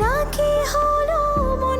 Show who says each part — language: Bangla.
Speaker 1: না কি হলো মন